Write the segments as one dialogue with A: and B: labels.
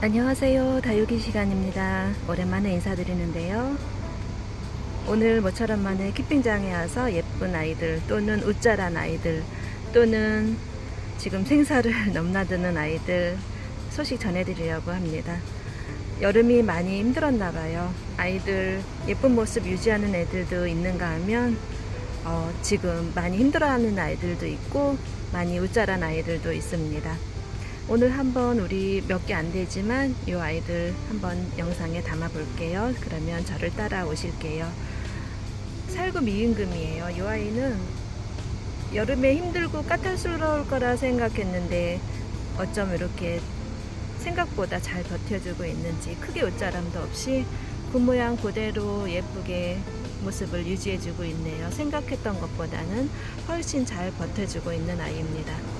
A: 안녕하세요. 다육이 시간입니다. 오랜만에 인사드리는데요. 오늘 모처럼 만에 키핑장에 와서 예쁜 아이들 또는 웃자란 아이들 또는 지금 생사를 넘나드는 아이들 소식 전해드리려고 합니다. 여름이 많이 힘들었나 봐요. 아이들 예쁜 모습 유지하는 애들도 있는가 하면 어, 지금 많이 힘들어하는 아이들도 있고 많이 웃자란 아이들도 있습니다. 오늘 한번 우리 몇 개 안 되지만 이 아이들 한번 영상에 담아 볼게요. 그러면 저를 따라오실게요. 살구 미임금이에요. 이 아이는 여름에 힘들고 까탈스러울 거라 생각했는데 어쩜 이렇게 생각보다 잘 버텨주고 있는지 크게 옷자람도 없이 그 모양 그대로 예쁘게 모습을 유지해주고 있네요. 생각했던 것보다는 훨씬 잘 버텨주고 있는 아이입니다.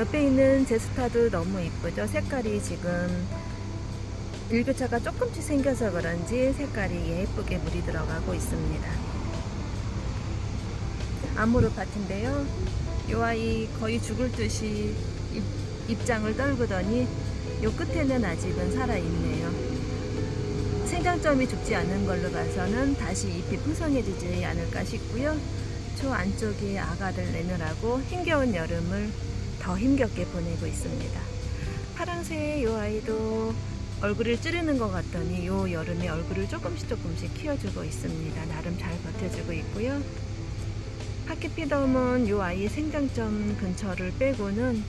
A: 옆에 있는 제스타도 너무 이쁘죠. 색깔이 지금 일교차가 조금씩 생겨서 그런지 색깔이 예쁘게 물이 들어가고 있습니다. 아모르 파티인데요. 이 아이 거의 죽을 듯이 입, 입장을 떨구더니 요 끝에는 아직은 살아있네요. 생장점이 죽지 않은 걸로 봐서는 다시 잎이 풍성해지지 않을까 싶고요. 저 안쪽에 아가를 내느라고 힘겨운 여름을 더 힘겹게 보내고 있습니다. 파랑새 요 아이도 얼굴을 찌르는 것 같더니 요 여름에 얼굴을 조금씩 조금씩 키워주고 있습니다. 나름 잘 버텨주고 있고요. 파키피덤은 요 아이의 생장점 근처를 빼고는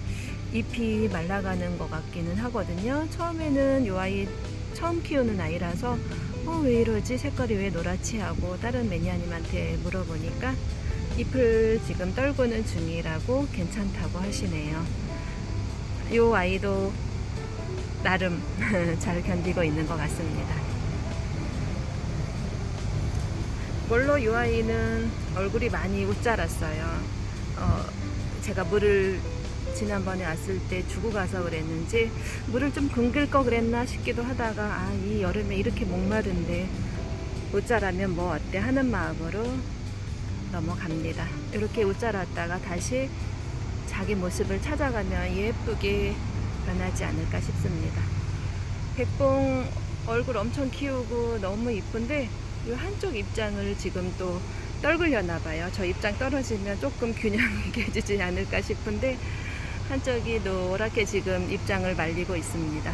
A: 잎이 말라가는 것 같기는 하거든요. 처음에는 요 아이 처음 키우는 아이라서 어, 왜 이러지? 색깔이 왜 노랗지? 하고 다른 매니아님한테 물어보니까 잎을 지금 떨구는 중이라고 괜찮다고 하시네요. 요 아이도 나름 잘 견디고 있는 것 같습니다. 물로 요 아이는 얼굴이 많이 웃자랐어요. 어, 제가 물을 지난번에 왔을 때 주고 가서 그랬는지 물을 좀 굶길 거 그랬나 싶기도 하다가 아 이 여름에 이렇게 목마른데 웃자라면 뭐 어때 하는 마음으로 넘어갑니다. 이렇게 웃자랐다가 다시 자기 모습을 찾아가면 예쁘게 변하지 않을까 싶습니다. 백봉 얼굴 엄청 키우고 너무 이쁜데 이 한쪽 입장을 지금 또 떨굴려나 봐요. 저 입장 떨어지면 조금 균형이 깨지지 않을까 싶은데 한쪽이 노랗게 지금 입장을 말리고 있습니다.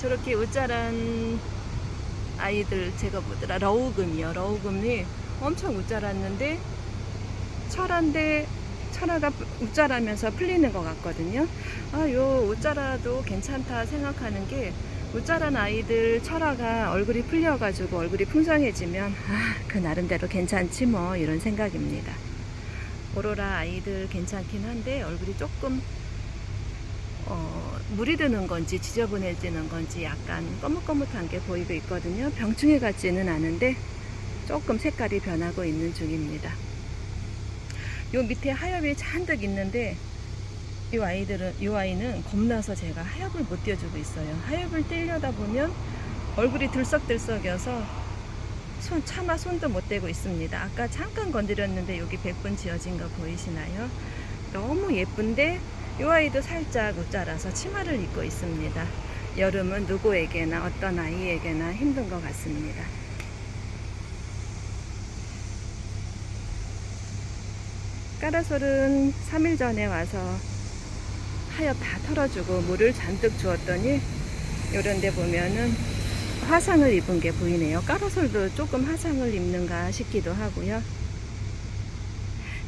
A: 저렇게 웃자란 아이들 제가 뭐더라 러우금이요. 러우금이 엄청 웃자랐는데 철한데 철화가 웃자라면서 풀리는 것 같거든요. 아, 요 웃자라도 괜찮다 생각하는 게 웃자란 아이들 철화가 얼굴이 풀려가지고 얼굴이 풍성해지면 아, 그 나름대로 괜찮지 뭐 이런 생각입니다. 오로라 아이들 괜찮긴 한데 얼굴이 조금 어, 물이 드는 건지 지저분해지는 건지 약간 거뭇거뭇한 게 보이고 있거든요. 병충해 같지는 않은데 조금 색깔이 변하고 있는 중입니다. 요 밑에 하엽이 잔뜩 있는데 이 아이들은 이 아이는 겁나서 제가 하엽을 못 띄워주고 있어요. 하엽을 떼려다 보면 얼굴이 들썩들썩여서 손 차마 손도 못 대고 있습니다. 아까 잠깐 건드렸는데 여기 백분 지어진 거 보이시나요? 너무 예쁜데 이 아이도 살짝 웃자라서 치마를 입고 있습니다. 여름은 누구에게나 어떤 아이에게나 힘든 것 같습니다. 까라솔은 3일 전에 와서 하엽 다 털어주고 물을 잔뜩 주었더니 이런 데 보면은 화상을 입은 게 보이네요. 까라솔도 조금 화상을 입는가 싶기도 하고요.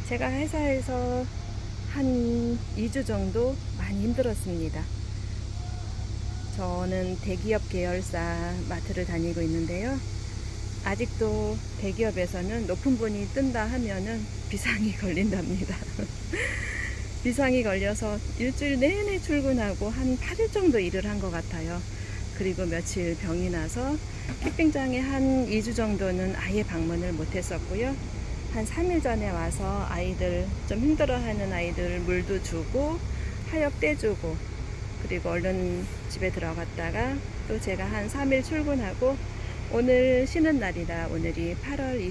A: 제가 회사에서 한 2주 정도 많이 힘들었습니다. 저는 대기업 계열사 마트를 다니고 있는데요. 아직도 대기업에서는 높은 분이 뜬다 하면은 비상이 걸린답니다. 비상이 걸려서 일주일 내내 출근하고 한 8일 정도 일을 한 것 같아요. 그리고 며칠 병이 나서 캠핑장에 한 2주 정도는 아예 방문을 못 했었고요. 한 3일 전에 와서 아이들 좀 힘들어하는 아이들 물도 주고 하엽 떼주고 그리고 얼른 집에 들어갔다가 또 제가 한 3일 출근하고 오늘 쉬는 날이라 오늘이 8월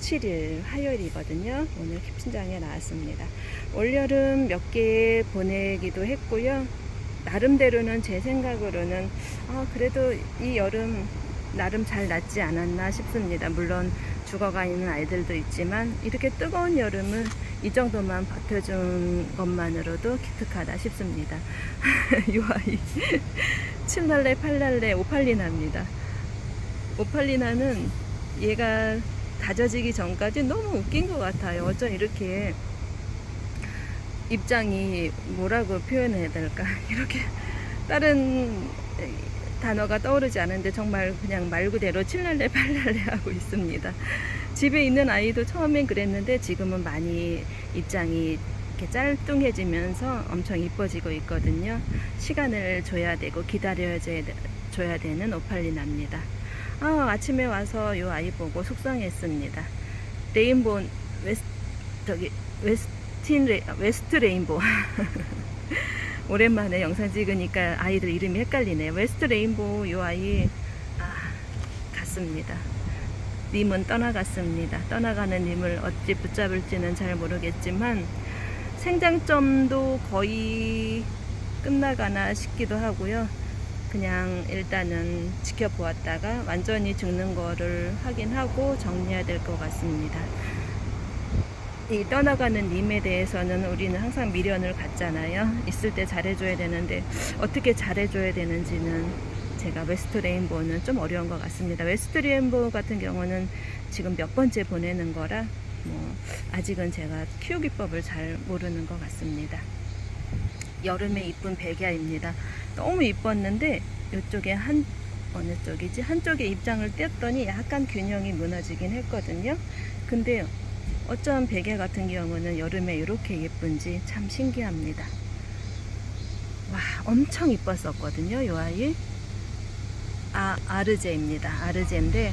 A: 17일 화요일이거든요. 오늘 키친장에 나왔습니다. 올여름 몇 개 보내기도 했고요. 나름대로는 제 생각으로는 아, 그래도 이 여름 나름 잘 났지 않았나 싶습니다. 물론 죽어가 있는 아이들도 있지만 이렇게 뜨거운 여름은 이 정도만 버텨준 것만으로도 기특하다 싶습니다. 이 아이 7날래, 8날래, 오팔리나입니다. 오팔리나는 얘가 다져지기 전까지 너무 웃긴 것 같아요. 어쩜 이렇게 입장이 뭐라고 표현해야 될까? 이렇게 다른 단어가 떠오르지 않은데 정말 그냥 말 그대로 칠날래 팔날래 하고 있습니다. 집에 있는 아이도 처음엔 그랬는데 지금은 많이 입장이 이렇게 짤뚱해지면서 엄청 이뻐지고 있거든요. 시간을 줘야 되고 기다려야 줘야 되는 오팔리나입니다. 아, 아침에 와서 이 아이 보고 속상했습니다. 레인보 웨스 저기 웨스틴 레, 웨스트 레인보 오랜만에 영상 찍으니까 아이들 이름이 헷갈리네요. 웨스트 레인보 이 아이 아, 갔습니다. 님은 떠나갔습니다. 떠나가는 님을 어찌 붙잡을지는 잘 모르겠지만 생장점도 거의 끝나가나 싶기도 하고요. 그냥 일단은 지켜보았다가 완전히 죽는 거를 확인하고 정리해야 될 것 같습니다. 이 떠나가는 님에 대해서는 우리는 항상 미련을 갖잖아요. 있을 때 잘해줘야 되는데 어떻게 잘해줘야 되는지는 제가 웨스트 레인보우는 좀 어려운 것 같습니다. 웨스트 레인보우 같은 경우는 지금 몇 번째 보내는 거라 뭐 아직은 제가 키우기법을 잘 모르는 것 같습니다. 여름에 이쁜 백야입니다. 너무 이뻤는데 이쪽에 한 어느 쪽이지 한쪽에 입장을 뗐더니 약간 균형이 무너지긴 했거든요. 근데 어쩌면 베개 같은 경우는 여름에 이렇게 예쁜지 참 신기합니다. 와 엄청 이뻤었거든요. 이 아이 아 아르제입니다. 아르제인데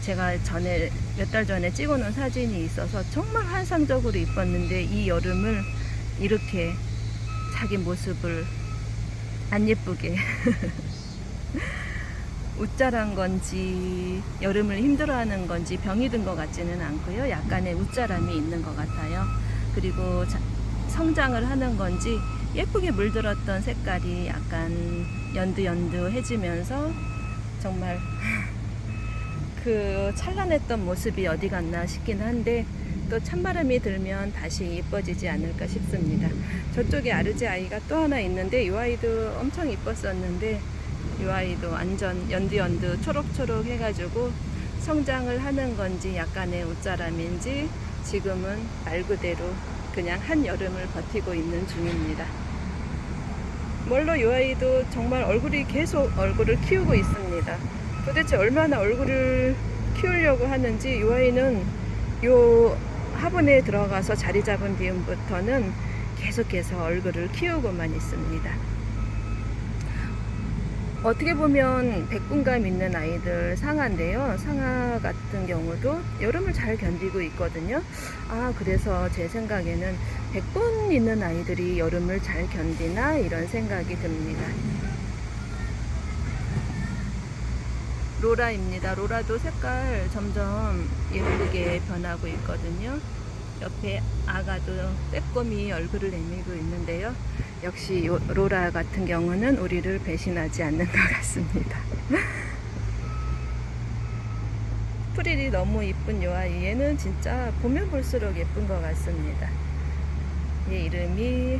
A: 제가 전에 몇 달 전에 찍어 놓은 사진이 있어서 정말 환상적으로 이뻤는데 이 여름을 이렇게 자기 모습을 안 예쁘게 웃자란 건지 여름을 힘들어하는 건지 병이 든 것 같지는 않고요. 약간의 웃자람이 있는 것 같아요. 그리고 자, 성장을 하는 건지 예쁘게 물들었던 색깔이 약간 연두연두해지면서 정말 그 찬란했던 모습이 어디 갔나 싶긴 한데 또 찬바람이 들면 다시 예뻐지지 않을까 싶습니다. 저쪽에 아르제 아이가 또 하나 있는데 이 아이도 엄청 이뻤었는데 이 아이도 완전 연두연두 초록초록 해가지고 성장을 하는 건지 약간의 옷자람인지 지금은 말 그대로 그냥 한 여름을 버티고 있는 중입니다. 뭘로 이 아이도 정말 얼굴이 계속 얼굴을 키우고 있습니다. 도대체 얼마나 얼굴을 키우려고 하는지 이 아이는 요 화분에 들어가서 자리 잡은 뒤부터는 계속해서 얼굴을 키우고만 있습니다. 어떻게 보면 백분감 있는 아이들 상아인데요. 상아 같은 경우도 여름을 잘 견디고 있거든요. 아, 그래서 제 생각에는 백분 있는 아이들이 여름을 잘 견디나 이런 생각이 듭니다. 로라입니다. 로라도 색깔 점점 예쁘게 변하고 있거든요. 옆에 아가도 빼꼼히 얼굴을 내밀고 있는데요. 역시 요- 로라 같은 경우는 우리를 배신하지 않는 것 같습니다. 프릴이 너무 이쁜 요 아이 얘는 진짜 보면 볼수록 예쁜 것 같습니다. 얘 이름이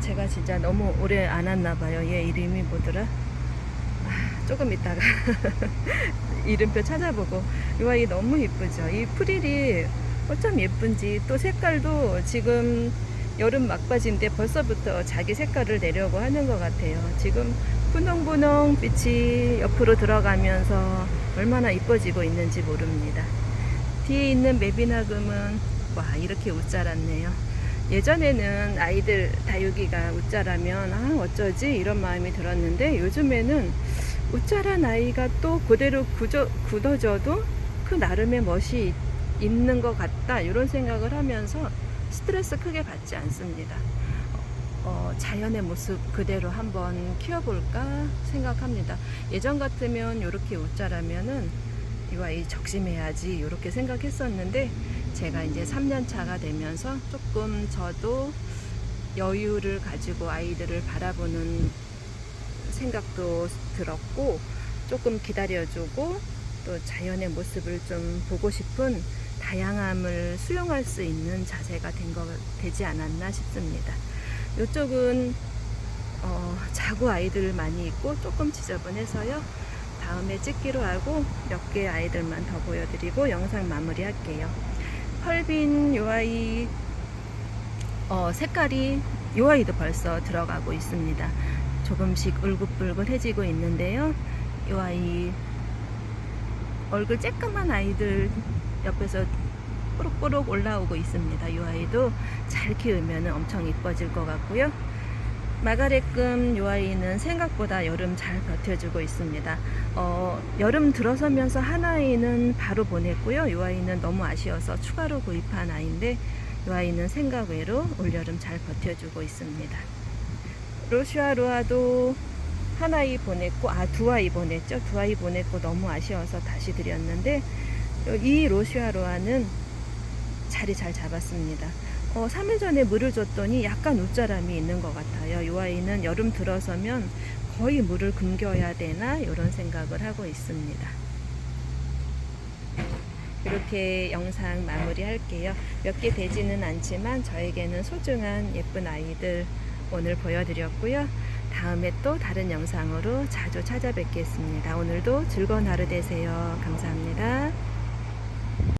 A: 제가 진짜 너무 오래 안 왔나 봐요. 얘 이름이 뭐더라? 아, 조금 이따가 이름표 찾아보고 이 아이 너무 예쁘죠. 이 프릴이 어쩜 예쁜지 또 색깔도 지금 여름 막바지인데 벌써부터 자기 색깔을 내려고 하는 것 같아요. 지금 분홍분홍 빛이 옆으로 들어가면서 얼마나 이뻐지고 있는지 모릅니다. 뒤에 있는 메비나금은 와 이렇게 웃 자랐네요. 예전에는 아이들 다육이가 웃 자라면 아 어쩌지 이런 마음이 들었는데 요즘에는 웃 자란 아이가 또 그대로 굳어, 굳어져도 그 나름의 멋이 있는 것 같다 이런 생각을 하면서 스트레스 크게 받지 않습니다. 어, 자연의 모습 그대로 한번 키워볼까 생각합니다. 예전 같으면 이렇게 웃자라면은 이이 적심해야지 이렇게 생각했었는데 제가 이제 3년 차가 되면서 조금 저도 여유를 가지고 아이들을 바라보는 생각도 들었고 조금 기다려주고 또 자연의 모습을 좀 보고 싶은 다양함을 수용할 수 있는 자세가 된 거 되지 않았나 싶습니다. 이쪽은 어, 자구 아이들 많이 있고 조금 지저분해서요. 다음에 찍기로 하고 몇 개 아이들만 더 보여드리고 영상 마무리 할게요. 펄빈 요 아이 어, 색깔이 요 아이도 벌써 들어가고 있습니다. 조금씩 울긋불긋해지고 있는데요. 요 아이 얼굴 쬐끄만 아이들 옆에서 뽀록뽀록 올라오고 있습니다. 이 아이도 잘 키우면 엄청 이뻐질 것 같고요. 마가렛금 요 아이는 생각보다 여름 잘 버텨주고 있습니다. 어, 여름 들어서면서 한 아이는 바로 보냈고요. 요 아이는 너무 아쉬워서 추가로 구입한 아이인데 요 아이는 생각 외로 올여름 잘 버텨주고 있습니다. 로슈아 로아도 한 아이 보냈고 아 두 아이 보냈죠. 두 아이 보냈고 너무 아쉬워서 다시 드렸는데 이 로슈아 로아는 자리 잘 잡았습니다. 어, 3일 전에 물을 줬더니 약간 웃자람이 있는 것 같아요. 이 아이는 여름 들어서면 거의 물을 금겨야 되나 이런 생각을 하고 있습니다. 이렇게 영상 마무리 할게요. 몇 개 되지는 않지만 저에게는 소중한 예쁜 아이들 오늘 보여드렸고요. 다음에 또 다른 영상으로 자주 찾아뵙겠습니다. 오늘도 즐거운 하루 되세요. 감사합니다.